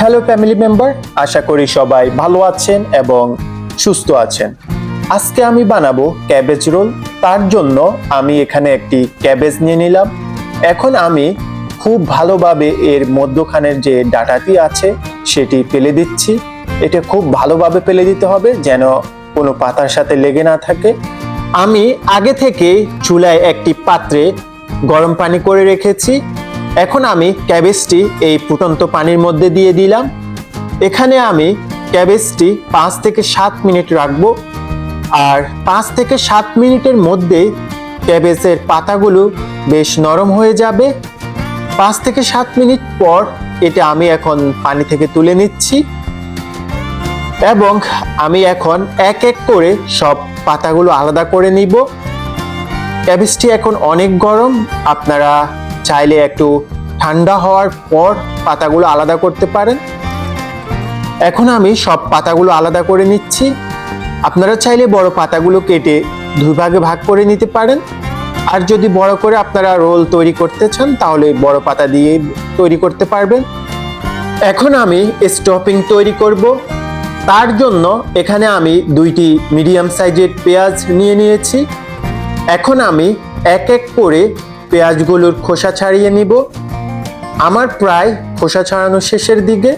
Hello family member আশা করি সবাই ভালো আছেন এবং সুস্থ আছেন। আজকে আমি বানাবো ক্যাবেজ রোল তার জন্য আমি এখানে একটি ক্যাবেজ নিয়ে নিলাম। এখন আমি খুব ভালোভাবে এর মধ্যখানের যে ডাটাটি আছে, সেটি ফেলে দিচ্ছি। এটা খুব ভালোভাবে ফেলে দিতে হবে যেন কোনো পাতার সাথে লেগে না থাকে। আমি আগে থেকে চুলায় একটি পাত্রে গরম পানি করে রেখেছি। এখন আমি ক্যাবেজটি এই ফুটন্ত পানির মধ্যে দিয়ে দিলাম। এখানে আমি ক্যাবেজটি পাঁচ থেকে সাত মিনিট রাখব আর পাঁচ থেকে সাত মিনিটের মধ্যে ক্যাবেজের পাতাগুলো বেশ নরম হয়ে যাবে। পাঁচ থেকে সাত মিনিট পর এটা আমি এখন পানি থেকে তুলে নিচ্ছি এবং আমি এখন এক এক করে সব পাতাগুলো আলাদা করে নিব। ক্যাবেজটি এখন অনেক গরম, আপনারা চাইলে একটু ঠান্ডা হওয়ার পর পাতাগুলো আলাদা করতে পারেন। এখন আমি সব পাতাগুলো আলাদা করে নিচ্ছি। আপনারা চাইলে বড় পাতাগুলো কেটে দুই ভাগে ভাগ করে নিতে পারেন। আর যদি বড় করে আপনারা রোল তৈরি করতে চান, তাহলে বড় পাতা দিয়ে তৈরি করতে পারবেন। এখন আমি স্টপিং তৈরি করব। তার জন্য এখানে আমি দুইটি মিডিয়াম সাইজের পেঁয়াজ নিয়ে নিয়েছি। এখন আমি এক এক করে পেঁয়াজগুলোর খোসা ছাড়িয়ে নিব। আমার প্রায় খোসা ছাড়ানো শেষের দিকে।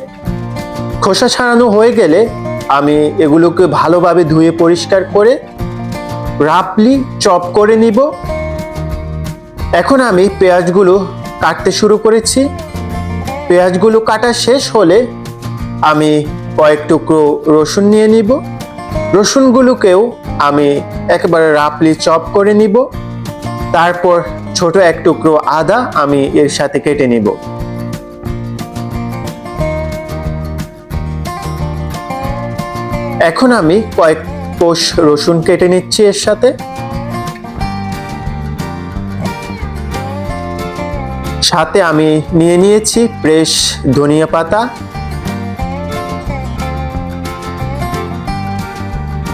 খোসা ছাড়ানো হয়ে গেলে আমি এগুলোকে ভালোভাবে ধুয়ে পরিষ্কার করে রাফলি চপ করে নিব। এখন আমি পেঁয়াজগুলো কাটতে শুরু করেছি। পেঁয়াজগুলো কাটা শেষ হলে আমি কয়েক টুকরো রসুন নিয়ে নিব। রসুনগুলোকেও আমি একেবারে রাফলি চপ করে নিব। তারপর ছোট এক টুকরো আদা আমি এর সাথে কেটে নিব। এখন আমি কয়েক কোষ রসুন কেটে নিচ্ছি এর সাথে। সাথে আমি নিয়ে নিয়েছি ফ্রেশ ধনিয়া পাতা।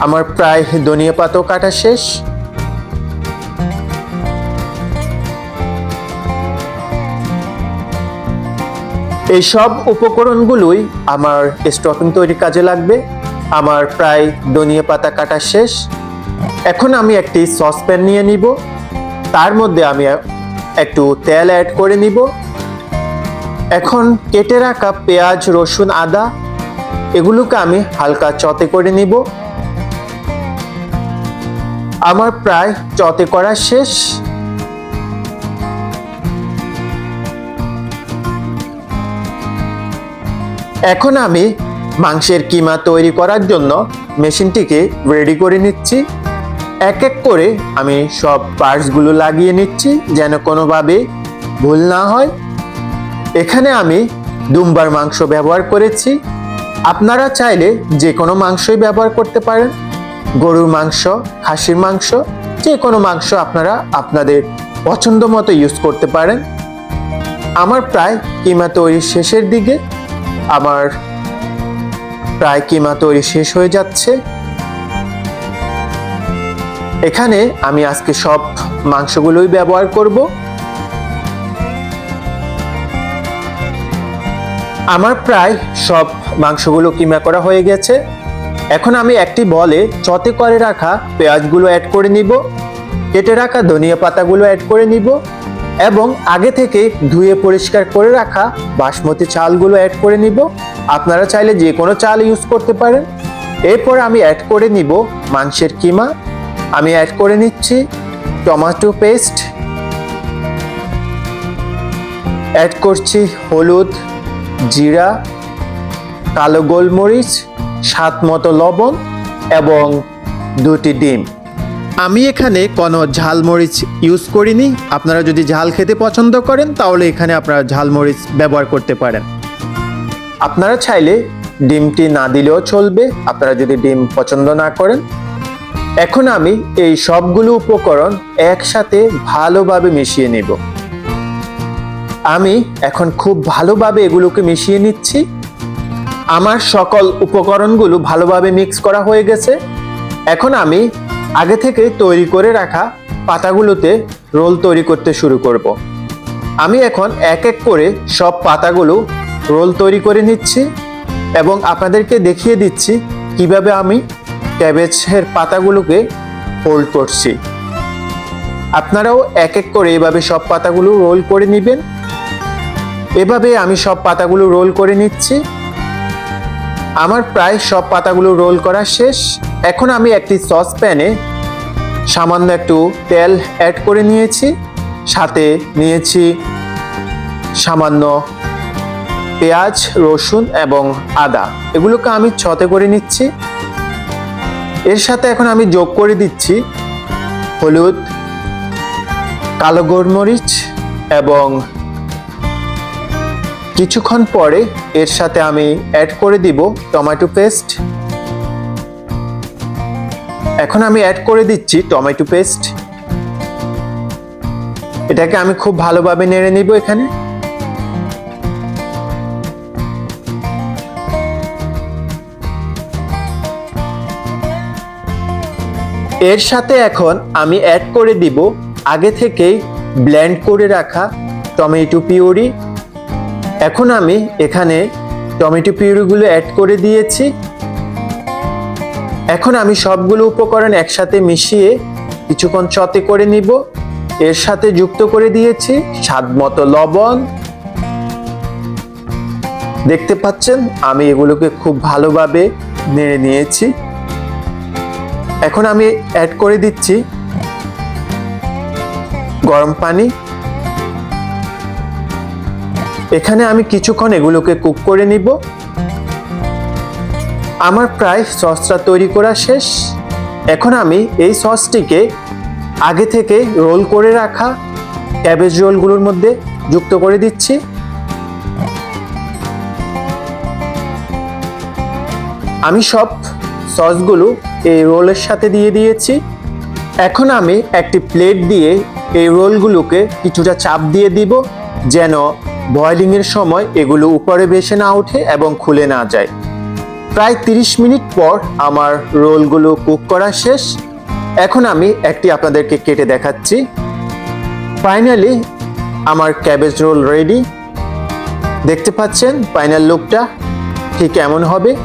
আমার প্রায় ধনিয়া পাতাও কাটা শেষ। এই সব উপকরণগুলোই আমার স্টফিং তৈরির কাজে লাগবে। আমার প্রায় ধনিয়া পাতা কাটা শেষ। এখন আমি একটি সসপ্যান নিয়ে নিব। তার মধ্যে আমি একটু তেল অ্যাড করে নিব। এখন কেটে রাখা পেঁয়াজ, রসুন, আদা, এগুলোকে আমি হালকা চতে করে নিব। আমার প্রায় চতে করা শেষ। এখন আমি মাংসের কিমা তৈরি করার জন্য মেশিনটিকে রেডি করে নিচ্ছি। এক এক করে আমি সব পার্টসগুলো লাগিয়ে নিচ্ছি যেন কোনোভাবে ভুল না হয়। এখানে আমি দুম্বার মাংস ব্যবহার করেছি। আপনারা চাইলে যে কোনো মাংসই ব্যবহার করতে পারেন। গরুর মাংস, খাসির মাংস যে কোনো মাংস আপনারা আপনাদের পছন্দ মতো ইউজ করতে পারেন। আমার প্রায় কিমা তৈরির শেষের দিকে আমার প্রায় কিমা তৈরি শেষ হয়ে যাচ্ছে। এখানে আমি আজকে সব মাংসগুলোই ব্যবহার করব। আমার প্রায় সব মাংসগুলো কিমা করা হয়ে গেছে। এখন আমি একটি বলে চতে করে রাখা পেঁয়াজগুলো অ্যাড করে নিব, কেটে রাখা ধনিয়া পাতাগুলো অ্যাড করে নিব। এবং আগে থেকে ধুয়ে পরিষ্কার করে রাখা বাসমতি চালগুলো অ্যাড করে নিব। আপনারা চাইলে যে কোনো চাল ইউজ করতে পারেন। এরপর আমি অ্যাড করে নিব মাংসের কিমা। আমি অ্যাড করে নিচ্ছি টমেটো পেস্ট অ্যাড করছি হলুদ, জিরা, কালো গোলমরিচ, স্বাদ মতো লবণ এবং দুটি ডিম। আমি এখানে কোনো ঝালমরিচ ইউজ করিনি। আপনারা যদি ঝাল খেতে পছন্দ করেন, তাহলে এখানে আপনারা ঝালমরিচ ব্যবহার করতে পারেন। আপনারা চাইলে ডিমটি না দিলেও চলবে। আপনারা যদি ডিম পছন্দ না করেন, এখন আমি এই সবগুলো উপকরণ একসাথে ভালোভাবে মিশিয়ে নেব। আমি এখন খুব ভালোভাবে এগুলোকে মিশিয়ে নিচ্ছি। আমার সকল উপকরণগুলো ভালোভাবে মিক্স করা হয়ে গেছে। এখন আমি আগে থেকে তৈরি করে রাখা পাতাগুলোতে রোল তৈরি করতে শুরু করব। আমি এখন এক এক করে সব পাতাগুলো রোল তৈরি করে নিচ্ছি এবং আপনাদেরকে দেখিয়ে দিচ্ছি কীভাবে আমি ক্যাবেজের পাতাগুলোকে হোল্ড করছি। আপনারাও এক এক করে এভাবে সব পাতাগুলো রোল করে নেবেন। এভাবে আমি সব পাতাগুলো রোল করে নিচ্ছি। আমার প্রায় সব পাতাগুলো রোল করা শেষ। এখন আমি একটি সস প্যানে সামান্য একটু তেল অ্যাড করে নিয়েছি। সাথে নিয়েছি সামান্য পেঁয়াজ, রসুন এবং আদা। এগুলোকে আমি ছতে করে নিচ্ছি। এর সাথে এখন আমি যোগ করে দিচ্ছি হলুদ, কালো গোলমরিচ এবং কিছুক্ষণ পরে এর সাথে আমি অ্যাড করে দিব টমেটো পেস্ট এখন আমি অ্যাড করে দিচ্ছি টমেটো পেস্ট এটাকে আমি খুব ভালোভাবে নেড়ে নিব এখানে। এর সাথে এখন আমি অ্যাড করে দিব আগে থেকেই ব্লেন্ড করে রাখা টমেটো পিউরি এখন আমি এখানে টমেটো পিউরিগুলো অ্যাড করে দিয়েছি। এখন আমি সবগুলো উপকরণ একসাথে মিশিয়ে কিছুক্ষণ চতে করে নিব। এর সাথে যুক্ত করে দিয়েছি স্বাদ মতো লবণ। দেখতে পাচ্ছেন, আমি এগুলোকে খুব ভালোভাবে নেড়ে নিয়েছি। এখন আমি অ্যাড করে দিচ্ছি গরম পানি। এখানে আমি কিছুক্ষণ এগুলোকে কুক করে নিব। আমার প্রায় সসটা তৈরি করা শেষ। এখন আমি এই সসটিকে আগে থেকে রোল করে রাখা ক্যাবেজ রোলগুলোর মধ্যে যুক্ত করে দিচ্ছি। আমি সব সসগুলো এই রোলের সাথে দিয়ে দিয়েছি। এখন আমি একটি প্লেট দিয়ে এই রোলগুলোকে কিছুটা চাপ দিয়ে দিব, যেন বয়লিংয়ের সময় এগুলো উপরে ভেসে না ওঠে এবং খুলে না যায়। প্রায় 30 মিনিট পর আমার রোলগুলো কুক করা শেষ। এখন আমি একটি আপনাদেরকে কেটে দেখাচ্ছি। ফাইনালি আমার ক্যাবেজ রোল রেডি। দেখতে পাচ্ছেন ফাইনাল লুকটা ঠিক এমন হবে?